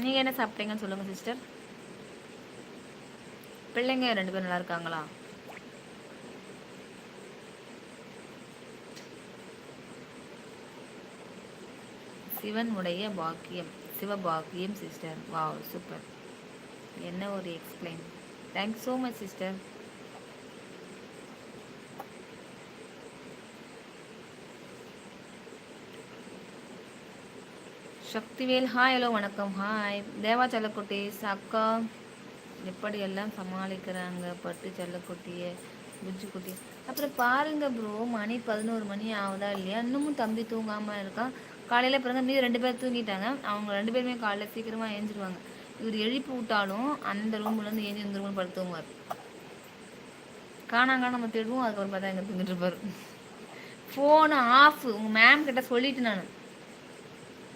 நீங்கள் என்ன சாப்பிட்டீங்கன்னு சொல்லுங்கள் சிஸ்டர் பிள்ளைங்க ரெண்டு பேரும் நல்லா இருக்காங்களா? சிவனுடைய பாக்கியம் சிவ பாக்கியம் சிவபாக்கியம் சிஸ்டர் வாவ் சூப்பர் என்ன ஒரு explain thanks so much sister Sakthivel hi hello வணக்கம். ஹாய் தேவா செல்லக்குட்டீஸ் அக்கா எப்படியெல்லாம் சமாளிக்கிறாங்க? பட்டு செல்லக்குட்டியை புஜ்ஜு குட்டி அப்புறம் பாருங்க ப்ரோ மணி பதினோரு மணி ஆகுதா இல்லையா? இன்னமும் தம்பி தூங்காமல் இருக்கான் காலையில் பிறகு மீதி ரெண்டு பேர் தூங்கிட்டாங்க. அவங்க ரெண்டு பேருமே காலையில் சீக்கிரமாக ஏஞ்சிருவாங்க இவர் எழுப்பி விட்டாலும் அந்த ரூம்லேருந்து ஏஞ்சி இந்த ரூமில் படுத்து தூங்குவார் காணாங்க நம்ம தேடுவோம். அதுக்கப்புறம் பார்த்தா எங்கே தூங்கிட்டு இருப்பார். ஃபோனு ஆஃப் உங்கள் மேம் கிட்ட சொல்லிட்டு நான்.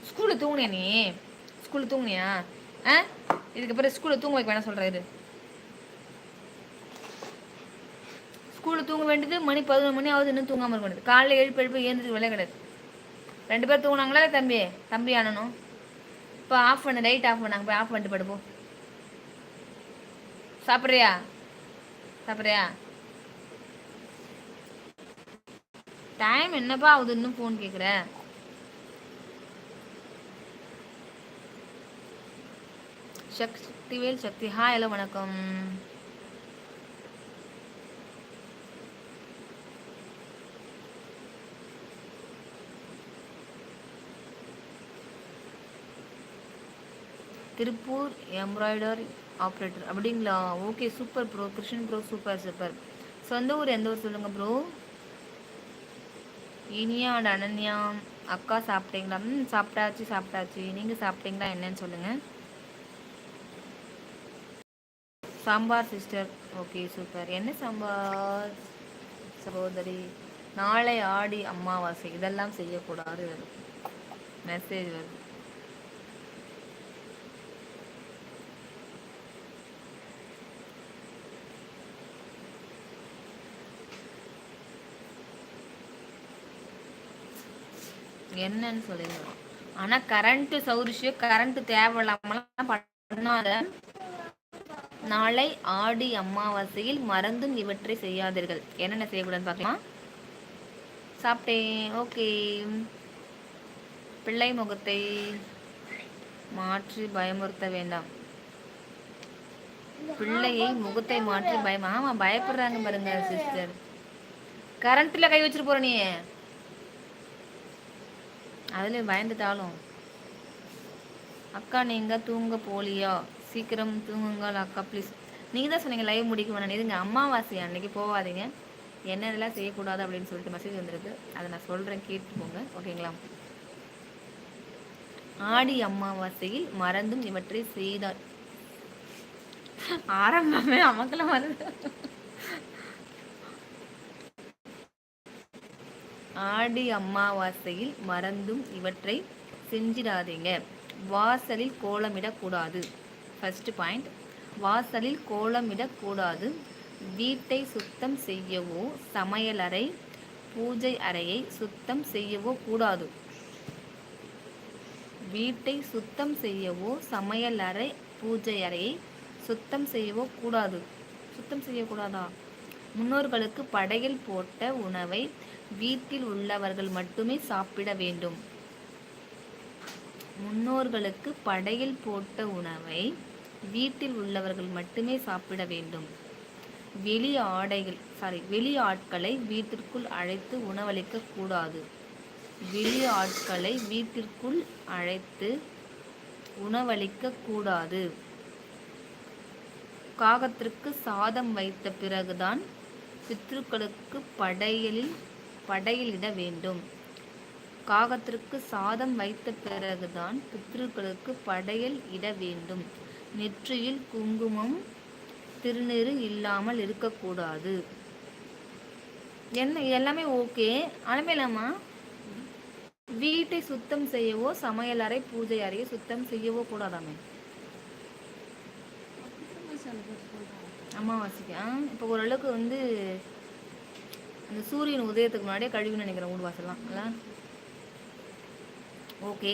ஸ்கூலில் தூங்குனியா நீ? ஸ்கூலில் தூங்குனியா? ஆ? இதுக்கப்புறம் ஸ்கூலில் தூங்க வைக்க வேணாம் சொல்கிறாரு ஸ்கூலில் தூங்க வேண்டியது மணி பதினொன்று மணி ஆகுது இன்னும் தூங்காமல் இருக்க வேண்டியது. காலையில் எழுப்பு எழுப்பு ஏந்திரிக்க வேலையே கிடையாது ரெண்டு பேர் தூங்கினாங்களா தம்பி? தம்பி ஆனனும் இப்போ ஆஃப் பண்ணு லைட் ஆஃப் பண்ணாங்க போய் ஆஃப் பண்ணிட்டு படுப்போம். சாப்பிட்றியா? சாப்பிட்றியா? டைம் என்னப்பா ஆகுது இன்னும் ஃபோன் கேட்குற? சக்திவேல் சக்தி. ஹாய் ஹலோ வணக்கம். Tiruppur embroidery operator. அப்படிங்களா? Okay super bro Krishnan bro super super சொந்த ஊர் எந்த ஊர் சொல்லுங்கள் ப்ரோ இனியா அண்ட் அனன்யா. அக்கா சாப்பிட்டீங்களா? ம் சாப்பிட்டாச்சு சாப்பிட்டாச்சு. நீங்கள் சாப்பிட்டீங்களா என்னன்னு சொல்லுங்கள் சாம்பார் சிஸ்டர். Okay super. என்ன சாம்பார்? சகோதரி நாளை ஆடி அமாவாசை. இதெல்லாம் செய்யக்கூடாது. மெசேஜ் வருது. என்னன்னு சொல்லுங்க. ஆனா கரண்ட் சௌரிஷு கரண்ட் தேவையில்லாமலாம் பண்ணாத. நாளை ஆடி அமாவாசையில் மறந்தும் இவற்றை செய்யாதீர்கள். என்னென்ன செய்யக்கூடாதுன்னு பார்க்கலாம்? சாப்பிட்டேன். ஓகே. பிள்ளை முகத்தை மாற்றி பயமுறுத்த வேண்டாம். பிள்ளையை முகத்தை மாற்றி பயம் ஆமா பயப்படுறாங்க பாருங்க சிஸ்டர் கரண்ட்ல கை வச்சிட்டு போற நீ அதுல பயந்துட்டாலும். அக்கா நீங்க தூங்க போலியா? சீக்கிரம் தூங்குங்கள் அக்கா ப்ளீஸ் நீங்கள் தான் சொன்னீங்க லைவ் முடிக்க வேணாம் இதுங்க அம்மாவாசை அன்னைக்கு போகாதீங்க என்ன இதெல்லாம் செய்யக்கூடாது அப்படின்னு சொல்லிட்டு மெசேஜ் வந்திருக்கு. அதை நான் சொல்கிறேன் கேட்டு போங்க ஓகேங்களா? ஆடி அமாவாசையில் மறந்தும் இவற்றை செய்தார். ஆரம்பமே அமக்கெல்லாம் வருது ஆடி அமாவாசையில் மறந்தும் இவற்றை செஞ்சிடாதீங்க. வாசலில் கோலமிடக்கூடாது. ஃபஸ்ட்டு பாயிண்ட் வாசலில் கோலமிடக்கூடாது வீட்டை சுத்தம் செய்யவோ சமையலறை பூஜை அறையை சுத்தம் செய்யவோ கூடாது. வீட்டை சுத்தம் செய்யவோ சமையலறை பூஜை அறையை சுத்தம் செய்யவோ கூடாது. சுத்தம் செய்யக்கூடாதா? முன்னோர்களுக்கு படையில் போட்ட உணவை வீட்டில் உள்ளவர்கள் மட்டுமே சாப்பிட வேண்டும். முன்னோர்களுக்கு படையில் போட்ட உணவை வீட்டில் உள்ளவர்கள் மட்டுமே சாப்பிட வேண்டும். வெளி ஆடைகள் சாரி வெளி ஆட்களை வீட்டிற்குள் அழைத்து உணவளிக்க கூடாது. வெளி ஆட்களை வீட்டிற்குள் அழைத்து உணவளிக்க கூடாது. காகத்திற்கு சாதம் வைத்த பிறகுதான் பித்ருக்களுக்கு படையலில் படையலிட வேண்டும். காகத்திற்கு சாதம் வைத்த பிறகுதான் பித்ருக்களுக்கு படையல் இட வேண்டும். நெற்றியில் குங்குமம் திருநீறு இல்லாமல் இருக்கக்கூடாது. என்ன எல்லாமே ஓகே. அனுப்பலாமா வீட்டை சுத்தம் செய்யவோ சமையல் அறை பூஜை அறையை சுத்தம் செய்யவோ கூடாதாமே? அமாவாசைக்கு? ஆ இப்போ ஓரளவுக்கு வந்து அந்த சூரியன் உதயத்துக்கு முன்னாடியே கழுவின்னு நினைக்கிறேன் வீடு வாசல்லாம் ஓகே.